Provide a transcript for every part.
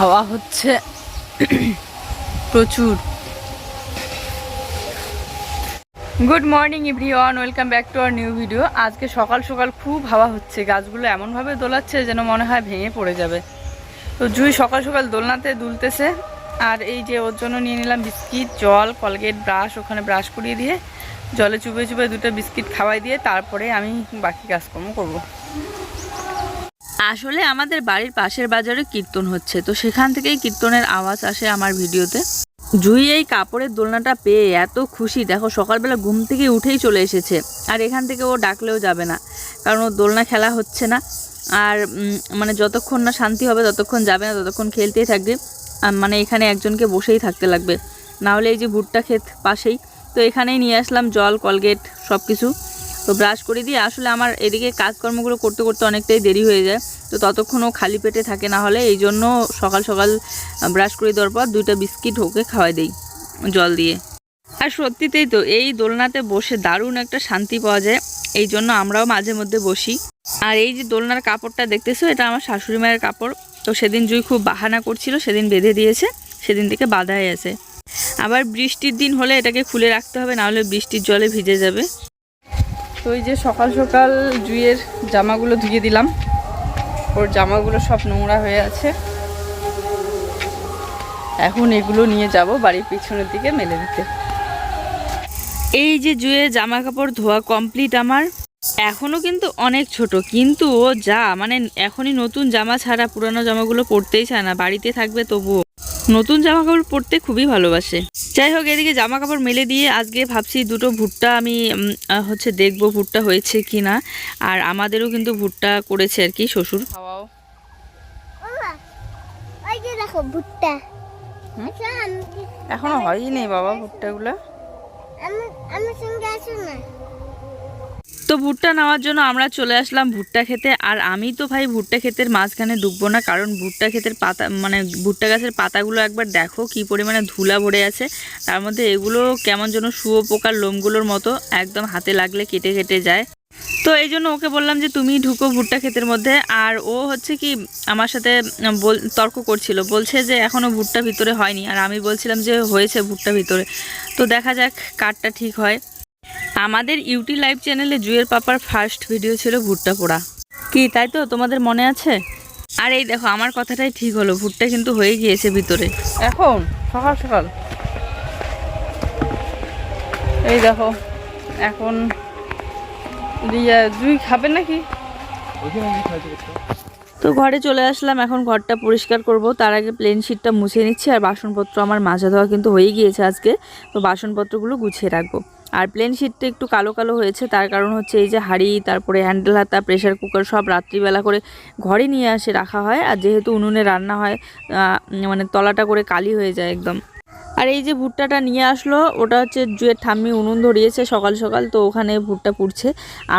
হাওয়া হচ্ছে। প্রচুর। Good morning everyone welcome back to our new video আজকে সকাল সকাল খুব হাওয়া হচ্ছে। গাছগুলো এমনভাবে দোলাচ্ছে যেন মনে হয় ভেঙে পড়ে যাবে। তো জুই সকাল সকাল দোলনাতে দুলতেছে। আর এই যে ওর জন্য নিয়ে নিলাম বিস্কিট, জল, কলগেট, ব্রাশ, ওখানে ব্রাশ করিয়ে দিয়ে জলে চুপে চুপে দুটো বিস্কিট খাওয়াই দিয়ে তারপরে আমি বাকি কাজকর্ম করব। আসলে আমাদের বাড়ির পাশের বাজারে কীর্তন হচ্ছে, তো সেখান থেকেই কীর্তনের আওয়াজ আসে আমার ভিডিওতে। জুই এই কাপড়ের দোলনাটা পেয়ে এত খুশি, দেখো সকালবেলা ঘুম থেকে উঠেই চলে এসেছে, আর এখান থেকে ও ডাকলেও যাবে না, কারণ ও দোলনা খেলা হচ্ছে না, আর মানে যতক্ষণ না শান্তি হবে ততক্ষণ যাবে না, ততক্ষণ খেলতেই থাকবে মানে এখানে একজনকে বসেই থাকতে লাগবে। না হলে এই যে ভুট্টা ক্ষেত পাশেই, তো এখানেই নিয়ে আসলাম জল, কলগেট সব কিছু তো ব্রাশ করে দিয়ে আসলে আমার এদিকে কাজকর্মগুলো করতে করতে অনেকটাই দেরি হয়ে যায়। তো ততক্ষণ ও খালি পেটে থাকে না হলে এই জন্য সকাল সকাল ব্রাশ করে দেওয়ার পর দুইটা বিস্কিট ওকে খাওয়াই দেই, জল দিয়ে। আর সত্যিতেই তো এই দোলনাতে বসে দারুণ একটা শান্তি পাওয়া যায়, এই জন্য আমরাও মাঝে মধ্যে বসি। আর এই যে দোলনার কাপড়টা দেখতেছো, এটা আমার শাশুড়ি মায়ের কাপড়। তো সেদিন জুই খুব বাহানা করছিল, সেদিন বেঁধে দিয়েছে, সেদিন থেকে বাধাই আছে। আবার বৃষ্টির দিন হলে এটাকে খুলে রাখতে হবে না হলে বৃষ্টির জলে ভিজে যাবে। তো এই যে সকাল সকাল জুয়ের জামাগুলো ধুয়ে দিলাম। ওর জামাগুলো সব নোংরা হয়ে আছে। এখন এগুলো নিয়ে যাব বাড়ির পিছনের দিকে মেলে দিতে। এই যে জুয়ে জামা কাপড় ধোয়া কমপ্লিট আমার। এখনও কিন্তু অনেক ছোট, কিন্তু ও যা মানে এখনই নতুন জামা ছাড়া পুরানো জামাগুলো পরতেই চায় না, বাড়িতে থাকবে তবুও। নতুন জামা কাপড় পরতে খুবই ভালোবাসে। যাই হোক এদিকে জামা কাপড় মেলে দিয়ে আজকে ভাবছি দুটো ভুট্টা আমি হচ্ছে দেখব ভুট্টা হয়েছে কি না আর আমাদেরও কিন্তু ভুট্টা করেছে আর কি শ্বশুর। খাওয়াও। দেখো ভুট্টা? আচ্ছা, এখনও হয়নি বাবা ভুট্টাগুলো? আমি আমার সঙ্গে আসো না। তো ভুট্টা নেওয়ার জন্য আমরা চলে আসলাম ভুট্টা খেতে। আর আমি তো ভাই ভুট্টা ক্ষেতের মাঝখানে ডুববো না, কারণ ভুট্টা ক্ষেতের পাতা মানে ভুট্টা গাছের পাতাগুলো একবার দেখো কি পরিমাণে ধুলা ভরে আছে। তার মধ্যে এগুলো কেমন যেন শুয়ো পোকার লোমগুলোর মতো একদম হাতে লাগলে কেটে কেটে যায়। তো এই জন্য ওকে বললাম যে, তুমি ঢুকো ভুট্টা ক্ষেতের মধ্যে। আর ও হচ্ছে কি আমার সাথে তর্ক করছিল। বলছে যে এখনও ভুট্টা ভিতরে হয়নি। আর আমি বলছিলাম যে, হয়েছে ভুট্টা ভিতরে। তো দেখা যাক কারটা ঠিক হয়। আমাদের ইউটি লাইভ চ্যানেলে জুয়ের পাপার ফার্স্ট ভিডিও ছিল ভুট্টা পোড়া। কি, তাই তো? তোমাদের মনে আছে? আর এই দেখো, আমার কথাটাই ঠিক হলো। ভুট্টা কিন্তু হয়ে গিয়েছে ভিতরে। এখন, সকাল সকাল। এই দেখো, এখন জুই খাবে নাকি? তো ঘরে চলে আসলাম। এখন ঘরটা পরিষ্কার করব। তার আগে প্লেন শিটটা মুছে নিচ্ছি। আর বাসনপত্র আমার মাজা ধোয়া কিন্তু হয়ে গিয়েছে আজকে। তো বাসনপত্রগুলো গুছিয়ে রাখব। আর প্লেন শিটটা একটু কালো কালো হয়েছে, তার কারণ হচ্ছে এই যে হাঁড়ি, তারপরে হ্যান্ডেল হাতা প্রেশার কুকার সব রাত্রিবেলা করে ঘরে নিয়ে আসে রাখা হয়। আর যেহেতু উনুনে রান্না হয় মানে তলাটা করে কালি হয়ে যায় একদম। আর এই যে ভুট্টাটা নিয়ে আসলো, ওটা হচ্ছে জুয়ের ঠাম্মি উনুন ধরিয়েছে সকাল সকাল, তো ওখানে ভুট্টা পুড়ছে।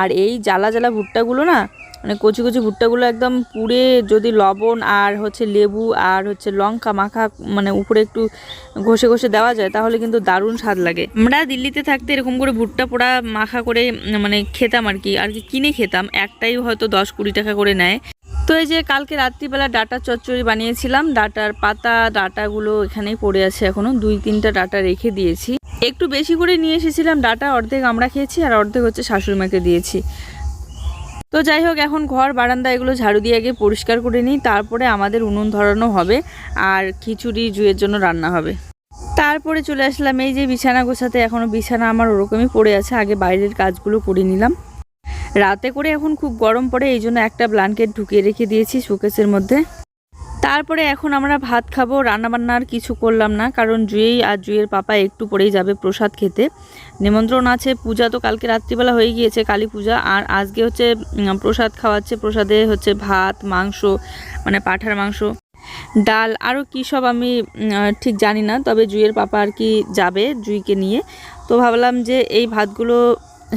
আর এই জ্বালা জ্বালা ভুট্টাগুলো না মানে কচি কচি ভুট্টাগুলো একদম পুড়ে যদি লবণ আর হচ্ছে লেবু আর হচ্ছে লঙ্কা মাখা মানে উপরে একটু ঘষে ঘষে দেওয়া যায়, তাহলে কিন্তু দারুণ স্বাদ লাগে। আমরা দিল্লিতে থাকতে এরকম করে ভুট্টা পোড়া মাখা করে মানে খেতাম আর কি আর কি কিনে খেতাম। একটাই হয়তো দশ কুড়ি টাকা করে নেয়। তো এই যে কালকে রাত্রিবেলা ডাটা চচ্চড়ি বানিয়েছিলাম, ডাটার পাতা, ডাটাগুলো এখানেই পড়ে আছে এখনও। দুই তিনটা ডাটা রেখে দিয়েছি। একটু বেশি করে নিয়ে এসেছিলাম, ডাটা অর্ধেক আমরা খেয়েছি আর অর্ধেক হচ্ছে শাশুড়ি মাকে দিয়েছি। তো যাই হোক, এখন ঘর, বারান্দা এগুলো ঝাড়ু দিয়ে আগে পরিষ্কার করে নিই, তারপরে আমাদের উনুন ধরানো হবে আর খিচুড়ি জুয়ের জন্য রান্না হবে। তারপরে চলে আসলাম, এই যে বিছানা গোছাতে এখনও বিছানা আমার ওরকমই পড়ে আছে, আগে বাইরের কাজগুলো করে নিলাম। রাতে করে এখন খুব গরম পড়ে, এই জন্য একটা ব্ল্যাঙ্কেট ঢুকিয়ে রেখে দিয়েছি শোকেসের মধ্যে। তারপরে এখন আমরা ভাত খাব, রান্নাবান্না আর কিছু করলাম না, কারণ জুয়েই আর জুয়ের পাপা একটু পরেই যাবে প্রসাদ খেতে। নিমন্ত্রণ আছে, পূজা তো কালকে রাত্রিবেলা হয়ে গিয়েছে, কালী পূজা, আর আজকে হচ্ছে প্রসাদ খাওয়াচ্ছে, প্রসাদে হচ্ছে ভাত, মাংস মানে পাঠার মাংস, ডাল আরও কী সব আমি ঠিক জানি না, তবে জুয়ের পাপা আর কি যাবে জুইকে নিয়ে। তো ভাবলাম যে এই ভাতগুলো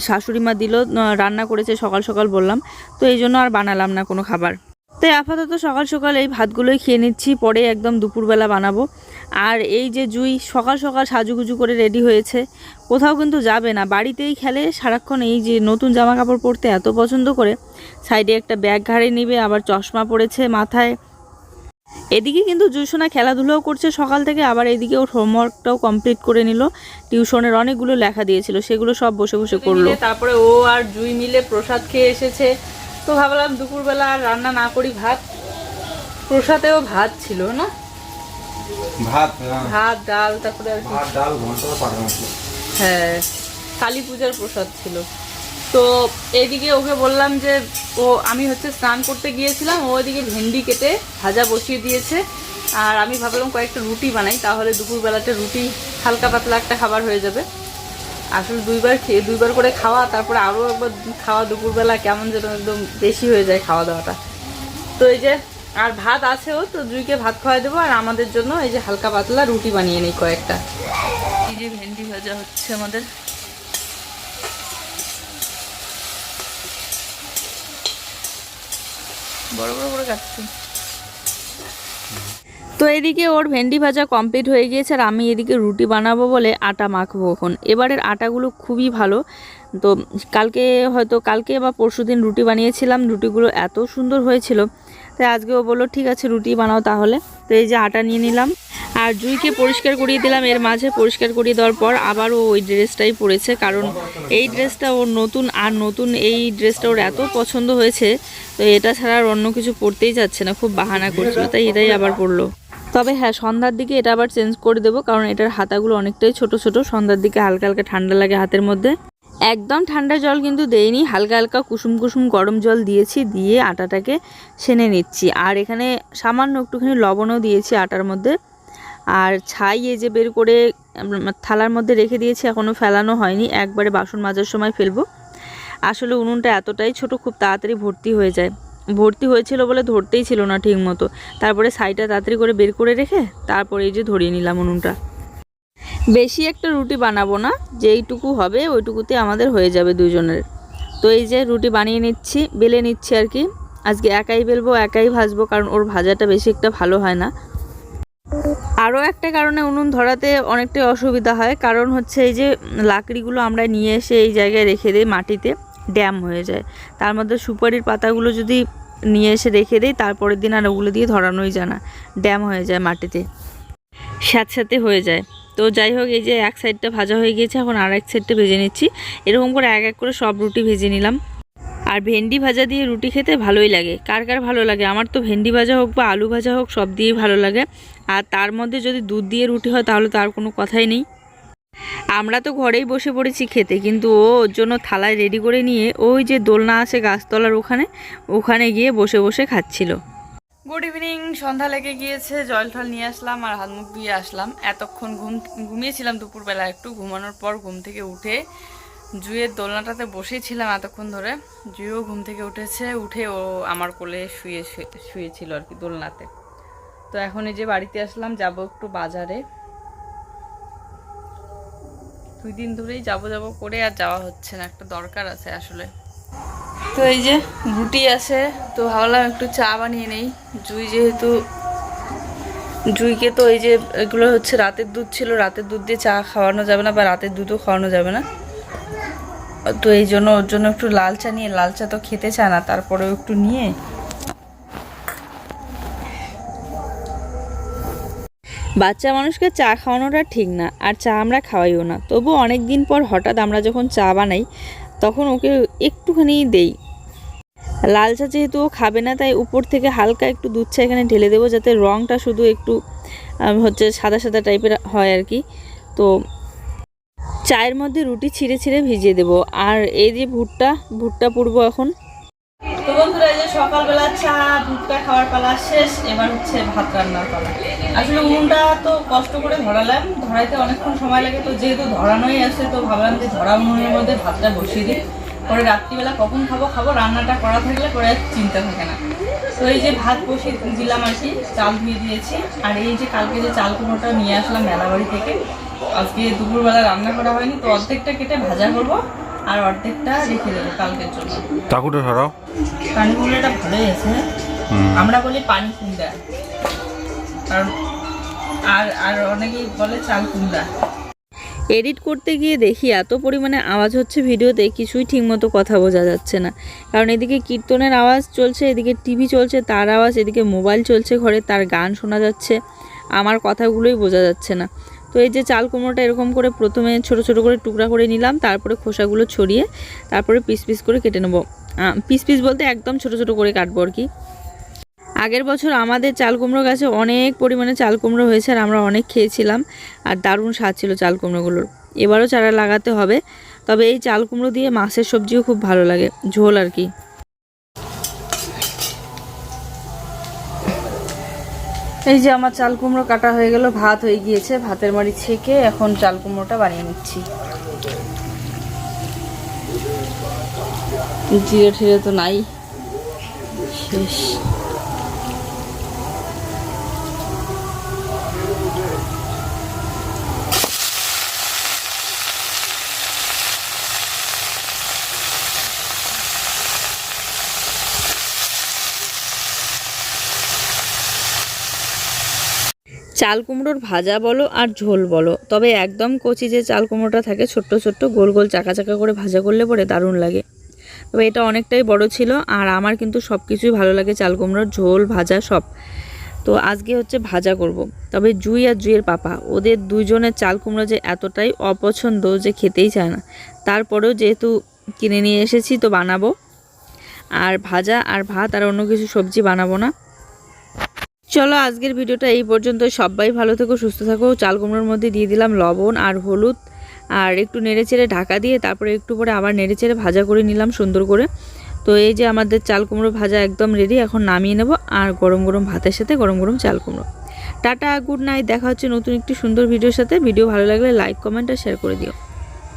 শাশুড়ি মা দিল রান্না করেছে, সকাল সকাল বললাম। তো এই জন্য আর বানালাম না কোনো খাবার। তাই আপাতত সকাল সকাল এই ভাতগুলোই খেয়ে নিচ্ছি, পরে একদম দুপুরবেলা বানাবো। আর এই যে জুই, সকাল সকাল সাজুগুজু করে রেডি হয়েছে। কোথাও কিন্তু যাবে না, বাড়িতেই খেলে। সারাক্ষণ এই যে নতুন জামা কাপড় পরতে এত পছন্দ করে। সাইডে একটা ব্যাগ ঘাড়ে নিবে, আবার চশমা পড়েছে মাথায়। এদিকে কিন্তু জুসোনা খেলাধুলাও করছে। সকাল থেকে আবার এদিকে ওর হোমওয়ার্কটাও কমপ্লিট করে নিল। টিউশনের অনেকগুলো লেখা দিয়েছিল সেগুলো সব বসে বসে করল। তারপরে ও আর জুই মিলে প্রসাদ খেয়ে এসেছে। তো ভাবলাম দুপুরবেলা আর রান্না না করি ভাত। প্রসাদেও ভাত ছিল না? ভাত হ্যাঁ। ভাত ডাল তারপরে আর কি। ভাত ডাল ঘণ্টা পাঠানো ছিল। হ্যাঁ কালী পূজার প্রসাদ ছিল। তো এইদিকে ওকে বললাম যে, ও, আমি হচ্ছে স্নান করতে গিয়েছিলাম, ও ওইদিকে ভেন্ডি কেটে ভাজা বসিয়ে দিয়েছে। আর আমি ভাবলাম কয়েকটা রুটি বানাই, তাহলে দুপুরবেলাতে রুটি হালকা পাতলা একটা খাবার হয়ে যাবে। আসলে দুইবার খেয়ে, দুইবার করে খাওয়া, তারপরে আরও একবার খাওয়া দুপুরবেলা কেমন যেন একদম বেশি হয়ে যায় খাওয়া দাওয়াটা। তো এই যে, আর ভাত আছেও তো জুইকে ভাত খাওয়াই দেবো, আর আমাদের জন্য এই যে হালকা পাতলা রুটি বানিয়ে নিই কয়েকটা। এই যে ভেন্ডি ভাজা হচ্ছে আমাদের। বড় বড় করে কাটছি। তো এদিকে ওর ভেন্ডি ভাজা কমপ্লিট হয়ে গিয়েছে আর আমি এদিকে রুটি বানাবো বলে আটা মাখবো এখন। এবারের আটাগুলো খুবই ভালো। তো কালকে হয়তো কালকে বা পরশু দিন রুটি বানিয়েছিলাম, রুটিগুলো এত সুন্দর হয়েছিল। তাই আজকে ও বলল, ঠিক আছে, রুটি বানাও তাহলে। তো এই যে আটা নিয়ে নিলাম। আর জুইকে পরিষ্কার করিয়ে দিলাম। এর মাঝে পরিষ্কার করিয়ে দেওয়ার পর আবারও ওই ড্রেসটাই পরেছে, কারণ এই ড্রেসটা ওর নতুন আর নতুন এই ড্রেসটা ওর এত পছন্দ হয়েছে, তো এটা ছাড়া আর অন্য কিছু পরতেই যাচ্ছে না, খুব বাহানা করছিল, তাই এটাই আবার পরলো। তবে হ্যাঁ সন্ধ্যার দিকে এটা আবার চেঞ্জ করে দেবো, কারণ এটার হাতাগুলো অনেকটাই ছোট ছোট, সন্ধ্যার দিকে হালকা হালকা ঠান্ডা লাগে হাতের মধ্যে। একদম ঠান্ডা জল কিন্তু দেইনি, হালকা হালকা কুসুম কুসুম গরম জল দিয়েছি, দিয়ে আটাটাকে সেনে নিচ্ছি। আর এখানে সামান্য একটুখানি লবণও দিয়েছি আটার মধ্যে। আর ছাই এই যে বের করে থালার মধ্যে রেখে দিয়েছি এখনও ফেলানো হয়নি। একবারে বাসন মাজার সময় ফেলব। আসলে উনুনটা এতটাই ছোট, খুব তাড়াতাড়ি ভর্তি হয়ে যায়। ভর্তি হয়েছিল বলে ধরতেই ছিল না ঠিক মতো তারপরে সাইডটা তাড়াতাড়ি করে বের করে রেখে, তারপরে এই যে ধরিয়ে নিলাম উনুনটা। বেশি একটা রুটি বানাবো না, যেইটুকু হবে ওইটুকুতে আমাদের হয়ে যাবে দুজনের তো এই যে রুটি বানিয়ে নিচ্ছি, বেলে নিচ্ছি আর কি। আজকে একাই বেলবো, একাই ভাজবো, কারণ ওর ভাজাটা বেশি একটা ভালো হয় না। আরও একটা কারণে উনুন ধরাতে অনেকটাই অসুবিধা হয়। কারণ হচ্ছে এই যে লাকড়িগুলো আমরা নিয়ে এসে এই জায়গায় রেখে দিই মাটিতে, ড্যাম হয়ে যায়। তার মধ্যে সুপারির পাতাগুলো যদি নিয়ে এসে রেখে দিই, তারপরের দিন আর ওগুলো দিয়ে ধরানোই যায় না। ড্যাম হয়ে যায় মাটিতে। স্যাঁতস্যাঁতে হয়ে যায়। তো যাই হোক, এই যে এক সাইডটা ভাজা হয়ে গিয়েছে, এখন আর এক সাইডটা ভেজে নিচ্ছি। এরকম করে এক এক করে সব রুটি ভেজে নিলাম। আর ভেন্ডি ভাজা দিয়ে রুটি খেতে ভালোই লাগে। কার কার ভালো লাগে? আমার তো ভেন্ডি ভাজা হোক বা আলু ভাজা হোক, সব দিয়েই ভালো লাগে। আর তার মধ্যে যদি দুধ দিয়ে রুটি হয়, তাহলে তার কোনো কথাই নেই। আমরা তো ঘরেই বসে পড়েছি খেতে, কিন্তু ও ওর জন্য থালায় রেডি করে নিয়ে ওই যে দোলনা আছে গাছতলার ওখানে ওখানে গিয়ে বসে বসে খাচ্ছিল। গুড ইভিনিং সন্ধ্যা লেগে গিয়েছে, জল টল নিয়ে আসলাম আর হাত মুখ ধুয়ে আসলাম। এতক্ষণ ঘুম ঘুমিয়েছিলাম দুপুরবেলা, একটু ঘুমানোর পর ঘুম থেকে উঠে জুয়ের দোলনাটাতে বসেছিলাম এতক্ষণ ধরে। জুইও ঘুম থেকে উঠেছে, উঠে ও আমার কোলে শুয়ে শুয়ে- শুয়েছিল আর কি দোলনাতে। তো এখন এই যে বাড়িতে আসলাম, যাব একটু বাজারে। দুই দিন ধরেই যাব যাব করে আর যাওয়া হচ্ছে না, একটা দরকার আছে আসলে। তো এই যে রুটি আছে, তো ভাবলাম একটু চা বানিয়ে নেই। জুই যেহেতু, জুইকে তো এই যে এগুলো হচ্ছে রাতের দুধ ছিল, রাতের দুধ দিয়ে চা খাওয়ানো যাবে না বা রাতের দুধও খাওয়ানো যাবে না। তো এই জন্য ওর জন্য একটু লাল চা নিয়ে, লাল চা তো খেতে চায় না, তারপরেও একটু নিয়ে। বাচ্চা মানুষকে চা খাওয়ানোটা ঠিক না, আর চা আমরা খাওয়াইও না। তবু অনেক দিন পর হঠাৎ আমরা যখন চা বানাই, তখন ওকে একটুখানি দেই। লাল চা যেহেতু ও খাবে না, তাই উপর থেকে হালকা একটু দুধ চা এখানে ঢেলে দেবো, যাতে রঙটা শুধু একটু হচ্ছে সাদা সাদা টাইপের হয় আর কি। তো চায়ের মধ্যে রুটি ছিঁড়ে ছিঁড়ে ভিজিয়ে দেবো। আর এই যে ভুট্টা ভুট্টা পুড়বো এখন। সকালবেলা চা খাওয়ার শেষ, এবার হচ্ছে ভাত আসলে উনুনটা তো কষ্ট করে ধরালাম, ধরাইতে অনেকক্ষণ সময় লাগে, তো যেহেতু ধরানোই তো ভাবলাম যে মধ্যে, ভাতটা বসিয়ে দিই। পরে রাত্রিবেলা কখন খাব খাব, রান্নাটা করা থাকলে পরে আর চিন্তা থাকে না। তো এই যে ভাত বসিয়ে দিলাম আর কি, চাল ধুয়ে দিয়েছি। আর এই যে কালকে যে চাল কুমোটা নিয়ে আসলাম মেলাবাড়ি থেকে আজকে দুপুরবেলা রান্না করা হয়নি তো অর্ধেকটা কেটে ভাজা করব আর অর্ধেকটা রেখে দেবো কালকের জন্য। কাকুটা সরাও। পানি কুমড়োটা ভালোই আছে। আমরা বলি পানি কুমড়া। কারণ আর আর অনেকেই বলে চাল কুমড়া। এডিট করতে গিয়ে দেখি এত পরিমাণে আওয়াজ হচ্ছে ভিডিওতে কিছুই ঠিকমতো কথা বোঝা যাচ্ছে না। কারণ এদিকে কীর্তনের আওয়াজ চলছে এদিকে টিভি চলছে তার আওয়াজ এদিকে মোবাইল চলছে ঘরে তার গান শোনা যাচ্ছে। আমার কথাগুলোই বোঝা যাচ্ছে না। তো এই যে চাল কুমড়োটা এরকম করে প্রথমে ছোট ছোট করে টুকরা করে নিলাম, তারপরে খোসাগুলো ছড়িয়ে তারপরে পিস পিস করে কেটে নেব। পিস পিস বলতে একদম ছোট ছোট করে কাটবো আর কি। আগের বছর আমাদের চাল কুমড়ো গাছে অনেক পরিমাণে চাল কুমড়ো হয়েছে আর আমরা অনেক খেয়েছিলাম আর দারুণ স্বাদ ছিল চাল কুমড়োগুলোর। এবারও চারা লাগাতে হবে, তবে এই চাল কুমড়ো দিয়ে মাছের সবজিও খুব ভালো লাগে, ঝোল আর কি। এই যে আমার চাল কুমড়ো কাটা হয়ে গেল, ভাত হয়ে গিয়েছে, ভাতের মাড়ি ছেঁকে এখন চাল কুমড়োটা বানিয়ে নিচ্ছি। জিরে ঠিরে তো নাই, শেষ। চাল কুমড়োর ভাজা বলো আর ঝোল বলো। তবে একদম কচি যে চাল কুমড়োটা থাকে, ছোট্ট ছোট্ট গোল গোল চাকা চাকা করে ভাজা করলে পরে দারুণ লাগে। তবে এটা অনেকটাই বড় ছিল আর আমার কিন্তু সব কিছুই ভালো লাগে, চাল কুমড়োর ঝোল, ভাজা সব। তো আজকে হচ্ছে ভাজা করব। তবে জুই আর জুইয়ের পাপা, ওদের দুইজনের চাল কুমড়ো যে এতটাই অপছন্দ যে খেতেই চায় না। তারপরেও যেহেতু কিনে নিয়ে এসেছি তো বানাবো। আর ভাজা আর ভাত আর অন্য কিছু সবজি বানাবো না। চলো আজকের ভিডিওটা এই পর্যন্ত। সবাই ভালো থেকো, সুস্থ থাকো। চাল কুমড়োর মধ্যে দিয়ে দিলাম লবণ আর হলুদ। আর একটু নেড়েচেড়ে ঢাকা দিয়ে তারপরে একটু পরে আবার নেড়েচেড়ে ভাজা করে নিলাম সুন্দর করে। তো এই যে আমাদের চাল কুমড়ো ভাজা একদম রেডি এখন নামিয়ে নেব আর গরম গরম ভাতের সাথে গরম গরম চাল কুমড়ো। টাটা গুড নাইট দেখা হচ্ছে নতুন একটি সুন্দর ভিডিওর সাথে। ভিডিও ভালো লাগলে লাইক কমেন্ট আর শেয়ার করে দিও।